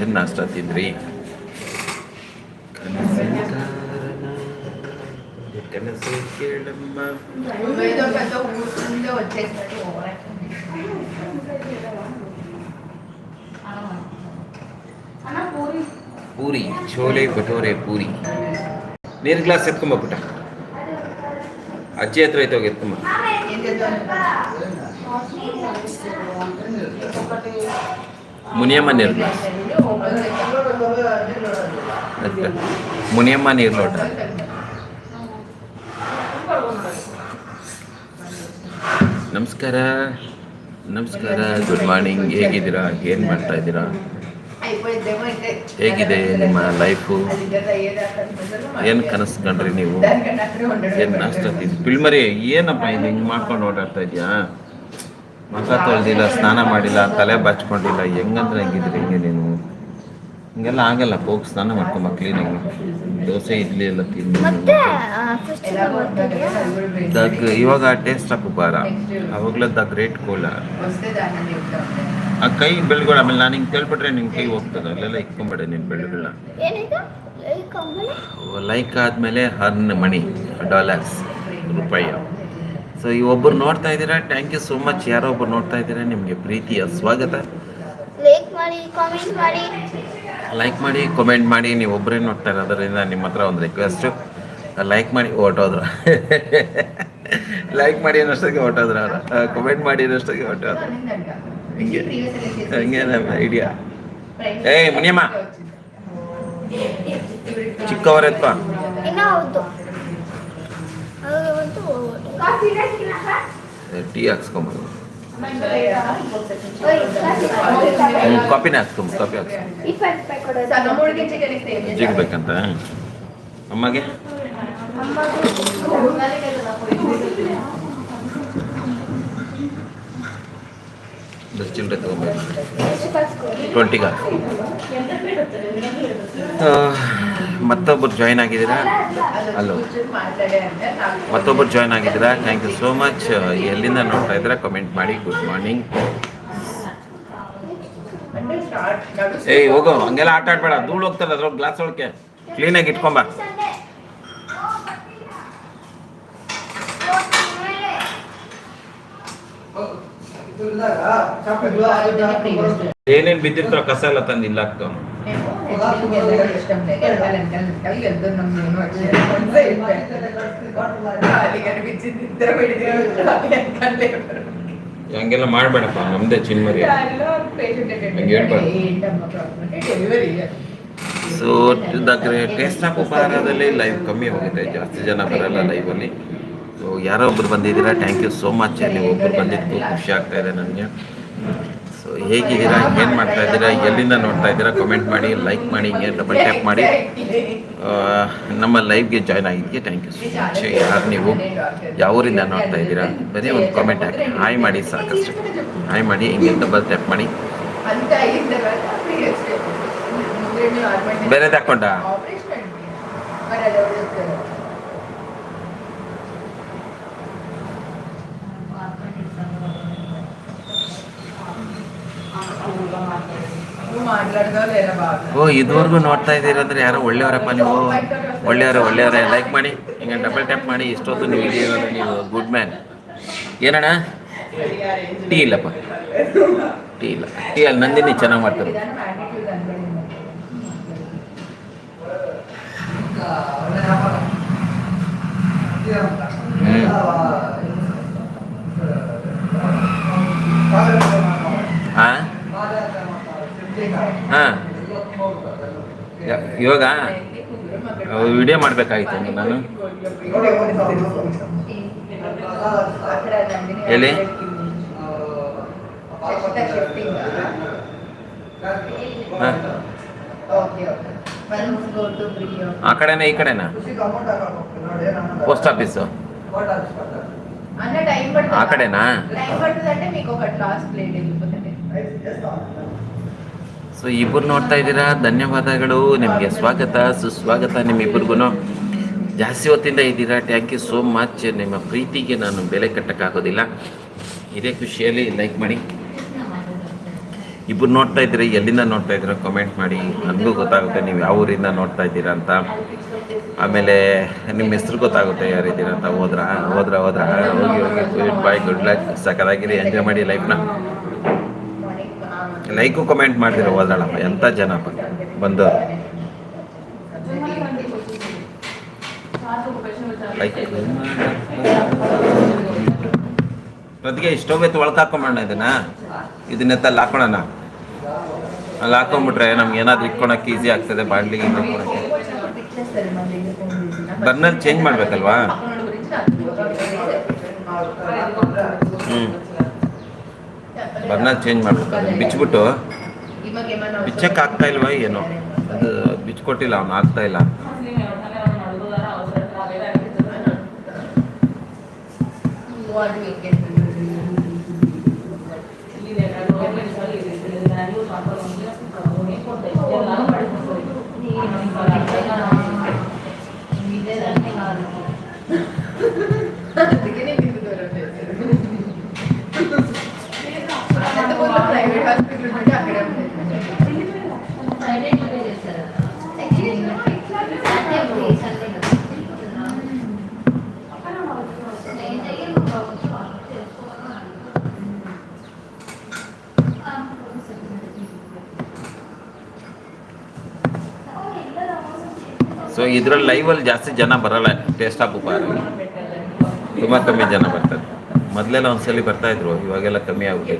ಏನು ನಾಷ್ಟ ತಿಂದ್ರಿ? ಪೂರಿ. ಚೋಲೆ ಕಟೋರೆ ಪೂರಿ. ನೀರ್ ಗ್ಲಾಸ್ ಎತ್ಕೊಂಬ ಪುಟ ಅಜ್ಜಿ ಹತ್ರ ಹೋಗಿ ಎತ್ಕೊಂಬ ಮುನಿಯಮ್ಮ ನೀರ್ ಗ್ಲಾಸ್. ಮುನಿಯಮ್ಮ ನೀರು ಲೋಟ. ನಮಸ್ಕಾರ. ನಮಸ್ಕಾರ. ಗುಡ್ ಮಾರ್ನಿಂಗ್ ಹೇಗಿದ್ದೀರಾ? ಏನು ಮಾಡ್ತಾ ಇದ್ದೀರಾ? ಹೇಗಿದೆ ನಿಮ್ಮ ಲೈಫು ಏನು ಕನಸ್ಕೊಂಡ್ರಿ ನೀವು? ಏನು ನಾಷ್ಟ ಪಿಲ್ಮರಿ ಏನಪ್ಪ ಇದು ಹಿಂಗೆ ಮಾಡ್ಕೊಂಡು ಓಡಾಡ್ತಾ ಇದೆಯಾ ಮುಖ ತೊಳೆದಿಲ್ಲ ಸ್ನಾನ ಮಾಡಿಲ್ಲ ತಲೆ ಬಾಚ್ಕೊಂಡಿಲ್ಲ ಹೆಂಗಂದ್ರೆ ಹೆಂಗಿದ್ರೆ ಹೆಂಗೆ ನೀನು? ಹಿಂಗೆಲ್ಲ ಆಗಲ್ಲ ಹೋಗಿ ಸ್ನಾನ ಮಾಡ್ಕೊಂಬ ಕ್ಲೀನಾಗಿ ದೋಸೆ ಇಡ್ಲಿ ಎಲ್ಲ ತಿಂದು ದಗ್ ಇವಾಗ ಟೇಸ್ಟ್ ಹಾಕು ಬಾರ ಅವಾಗಲೇ ದ ಗ್ರೇಟ್ ಕೋಲ. ಆ ಕೈ ಬೆಳ್ಗೊಳ ಆಮೇಲೆ ನಾನು ಹಿಂಗೆ ಕೇಳ್ಬಿಟ್ರೆ ನಿಮ್ಮ ಕೈ ಹೋಗ್ತದೆ. ಅಲ್ಲೆಲ್ಲ ಇಕ್ಕೊಂಬೇಡ ನೀನು ಬೆಳ್ಗಳ. ಲೈಕ್ ಆದಮೇಲೆ ಹರ್ನ್ ಮಣಿ ಡಾಲರ್ಸ್ ರೂಪಾಯಿ. ಸೊ ಈ ಒಬ್ಬರು ನೋಡ್ತಾ ಇದ್ದೀರಾ? ಥ್ಯಾಂಕ್ ಯು ಸೋ ಮಚ್ ಯಾರೋ ಒಬ್ಬರು ನೋಡ್ತಾ ಇದ್ದೀರಾ? ನಿಮಗೆ ಪ್ರೀತಿಯ ಸ್ವಾಗತ. ಲೈಕ್ ಮಾಡಿ ಕಾಮೆಂಟ್ ಮಾಡಿ. ನೀವು ಒಬ್ಬರೇ ನೋಡ್ತಾ ಇರೋದ್ರಿಂದ ನಿಮ್ಮ ಹತ್ರ ಒಂದು ರಿಕ್ವೆಸ್ಟು ಲೈಕ್ ಮಾಡಿ ಹೊರ್ಟೋದ್ರು ಲೈಕ್ ಮಾಡಿ ಅನ್ನೋಷ್ಟಕ್ಕೆ ಹೊರ್ಟೋದ್ರ ಕಮೆಂಟ್ ಮಾಡಿ ಅನ್ನೋಷ್ಟಕ್ಕೆ ಹೊರ್ಟೋದ್ರು ಹಿಂಗೆ ಹಂಗೆ ನಮ್ಮ ಐಡಿಯಾ ಏಯ್, ಮುನಿಯಮ್ಮ. ಚಿಕ್ಕವರೆತ್ಪ ಅಂತೂ ಟೀ ಹಾಕ್ಸ್ಕೊಂಬರು ಕಾಪಿನೇ ಹಾಕ್ಸ್ಕೊಂಬ ಕಾಪಿ ಹಾಕ್ಸ್ಕೊಂಬ ಅಮ್ಮಗೆ? ದಸ್ ಚಿಲ್ಲರೆ ತಗೊಂಬೇಕು ಟ್ವೆಂಟಿಗ ಮತ್ತೊಬ್ಬರು ಜಾಯ್ನ್ ಆಗಿದ್ದೀರಾ? ಅಲ್ಲೋ ಮತ್ತೊಬ್ಬರು ಜಾಯ್ನ್ ಆಗಿದ್ದೀರಾ? ಥ್ಯಾಂಕ್ ಯು ಸೋ ಮಚ್ ಎಲ್ಲಿಂದ ನೋಡ್ತಾ ಇದ್ರೆ ಕಮೆಂಟ್ ಮಾಡಿ. ಗುಡ್ ಮಾರ್ನಿಂಗ್ ಏಯ್, ಹೋಗೋ. ಹಂಗೆಲ್ಲ ಆಟ ಆಡ್ಬೇಡ. ಧೂಳು ಹೋಗ್ತಾರೆ ಅದ್ರೊಳಗೆ ಗ್ಲಾಸ್ ಒಳಕ್ಕೆ ಕ್ಲೀನಾಗಿ ಇಟ್ಕೊಂಬ ಏನೇನ್ ಬಿದ್ದಿರ್ತಾರ ಕಸ ಎಲ್ಲ ತಂದಿಲ್ಲ ಇಲ್ಲ ಹಾಕ್ತಾವ మేము ఎడ్యుకేషన్ వెళ్ళడం ఇష్టం లేదు వెనకాల వెనకాల వెనకాల వెళ్తున్నాం నేను వచ్చి ఖాళీ కనిపించింది ఇద్దరు పెడితే వెనకాల లేపారు. ಹಂಗೆಲ್ಲ ಮಾಡಬೇಡಪ್ಪ ನಮ್ದೇ ಚಿನ್ಮರಿ దారిలో patient attendant ಹಂಗೆ ಹೇಳ್ಬಾರ್ದು. ఏంటమ్మా problem అంటే delivery so the taste of ಉಪಹಾರದಲ್ಲಿ live ಕಮ್ಮಿ ಹೋಗಿದೆ ಜಾಸ್ತಿ ಜನ ಬರಲ್ಲ ಲೈವಲ್ಲಿ ಸೊ ಯಾರೋ ಒಬ್ರು ಬಂದಿದ್ದೀರಾ ಥ್ಯಾಂಕ್ ಯು ಸೋ ಮಚ್ ನೀವು ಒಬ್ರು ಬಂದಿದ್ದು ಖುಷಿ ಆಗ್ತಾ ಇದೆ ನನಗೆ ಸೊ ಹೇಗಿದ್ದೀರಾ ಏನು ಮಾಡ್ತಾ ಇದ್ದೀರಾ? ಎಲ್ಲಿಂದ ನೋಡ್ತಾ ಇದ್ದೀರಾ? ಕಮೆಂಟ್ ಮಾಡಿ ಲೈಕ್ ಮಾಡಿ, ಹಿಂಗೆ ಡಬಲ್ ಟ್ಯಾಪ್ ಮಾಡಿ. ನಮ್ಮ ಲೈವ್ಗೆ ಜಾಯ್ನ್ ಆಗಿದ್ದಕ್ಕೆ ಥ್ಯಾಂಕ್ ಯು ಸೊ ಮಚ್ ಯಾರು ನೀವು? ಯಾವ ಊರಿಂದ ನೋಡ್ತಾ ಇದ್ದೀರಾ? ಬರೀ ಒಂದು ಕಮೆಂಟ್ ಹಾಕಿ. ಹಾಯ್ ಮಾಡಿ, ಸಾಕಷ್ಟು. ಹಾಯ್ ಮಾಡಿ, ಹಿಂಗೆ ಡಬಲ್ ಟ್ಯಾಪ್ ಮಾಡಿ. ಬೇರೆದು ಹಾಕೊಂಡ? ಓ, ಇದುವರೆಗೂ ನೋಡ್ತಾ ಇದ್ದೀರಂದ್ರೆ ಯಾರೋ ಒಳ್ಳೆಯವರಪ್ಪ ನೀವು. ಒಳ್ಳೆಯವರೇ ಒಳ್ಳೆಯವರೇ. ಲೈಕ್ ಮಾಡಿ, ಹಿಂಗೆ ಡಬಲ್ ಟ್ಯಾಪ್ ಮಾಡಿ ಇಷ್ಟೊತ್ತು ನೀವು ಇದೀರಂದ್ರೆ ನೀವು ಗುಡ್ ಮ್ಯಾನ್ ಏನಣ್ಣ? ಟೀ ಇಲ್ಲಪ್ಪ. ಟೀ ಇಲ್ಲ. ಟೀ ಅಲ್ಲಿ ನಂದಿನಿ ಚೆನ್ನಾಗಿ ಮಾಡ್ತಾರೆ. ಹ್ಞೂ ಇವಾಗ ವಿಡಿಯೋ ಮಾಡಬೇಕಾಗಿತ್ತು ನಾನು అక్కడ నందిని ಎಲ್ಲಿ? షిఫ్టింగ్ ಹಾಂ okay okay once go to ప్రియో ಆ ಕಡೆನಾ ಈ ಕಡೆನಾ పోస్ట్ ఆఫీసు అన్న టైం పడుతుంది ఆ కడేనా? ಸೊ ಇಬ್ಬರು ನೋಡ್ತಾ ಇದ್ದೀರಾ? ಧನ್ಯವಾದಗಳು. ನಿಮಗೆ ಸ್ವಾಗತ. ಸುಸ್ವಾಗತ ನಿಮ್ಮಿಬ್ಬರಿಗೂ. ಜಾಸ್ತಿ ಹೊತ್ತಿಂದ ಇದ್ದೀರಾ? ಥ್ಯಾಂಕ್ ಯು ಸೋ ಮಚ್ ನಿಮ್ಮ ಪ್ರೀತಿಗೆ ನಾನು ಬೆಲೆ ಕಟ್ಟಕ್ಕಾಗೋದಿಲ್ಲ. ಇದೇ ಖುಷಿಯಲ್ಲಿ ಲೈಕ್ ಮಾಡಿ. ಇಬ್ಬರು ನೋಡ್ತಾ ಇದ್ದೀರಿ? ಎಲ್ಲಿಂದ ನೋಡ್ತಾ ಇದ್ದೀರಾ? ಕಮೆಂಟ್ ಮಾಡಿ. ನನಗೂ ಗೊತ್ತಾಗುತ್ತೆ ನೀವು ಯಾವ ಊರಿಂದ ನೋಡ್ತಾ ಇದ್ದೀರಾ ಅಂತ. ಆಮೇಲೆ ನಿಮ್ಮ ಹೆಸ್ರು ಗೊತ್ತಾಗುತ್ತೆ ಯಾರಿದ್ದೀರಾ ಅಂತ. ಹೋದ್ರ? ಹೋದ್ರ ಹೋದ್ರ? ಹೋಗಿ ಹೋಗಿ. ಬಾಯ್ ಗುಡ್ ಲಕ್ ಸಕ್ಕದಾಗಿರಿ ಎಂಜಾಯ್ ಮಾಡಿ ಲೈಫ್ನ ಲೈಕು ಕಮೆಂಟ್ ಮಾಡ್ದಿರ ಓದೋಣಪ್ಪ ಎಂಥ ಜನಪ್ಪ ಬಂದು ಅದಕ್ಕೆ ಎತ್ತು ಒಳಗೆ ಹಾಕೊಂಬೋಣ ಇದನ್ನ? ಇದನ್ನೆತ್ತ ಹಾಕೋಣ ಅಲ್ಲಿ ಹಾಕೊಂಡ್ಬಿಟ್ರೆ ನಮ್ಗೆ ಏನಾದ್ರು ಇಟ್ಕೊಳಕ್ಕೆ ಈಸಿ ಆಗ್ತದೆ ಬಾಡ್ಲಿಗೆ ಬರ್ನರ್ ಚೇಂಜ್ ಮಾಡ್ಬೇಕಲ್ವಾ? ಹ್ಞೂ ಬರ್ನ ಚೇಂಜ್ ಮಾಡ್ಬೇಕು ಬಿಚ್ಚಿಬಿಟ್ಟು ಬಿಚ್ಚಕ್ಕೆ ಆಗ್ತಾ ಇಲ್ವಾ ಏನೋ? ಅದು ಬಿಚ್ಕೊಟ್ಟಿಲ್ಲ ಅವ್ನು ಆಗ್ತಾ ಇಲ್ಲ ಸೊ ಇದ್ರಲ್ಲಿ ಲೈವಲ್ಲಿ ಜಾಸ್ತಿ ಜನ ಬರಲ್ಲ. ಟೇಸ್ಟ್ ಆಫ್ ಉಪಹಾರ ತುಂಬ ಕಮ್ಮಿ ಜನ ಬರ್ತಾರೆ ಮೊದಲೆಲ್ಲ ಒಂದ್ಸಲಿ ಬರ್ತಾ ಇದ್ರು. ಇವಾಗೆಲ್ಲ ಕಮ್ಮಿ so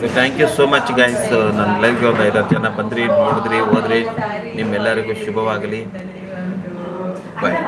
thank you so much guys ನನ್ನ ಲೈಫ್ಗೆ ಒಂದು ಐದಾರು ಜನ ಬಂದ್ರಿ ನೋಡಿದ್ರಿ ಹೋದ್ರಿ. ನಿಮ್ಮೆಲ್ಲರಿಗೂ ಶುಭವಾಗಲಿ. ಬಾಯ್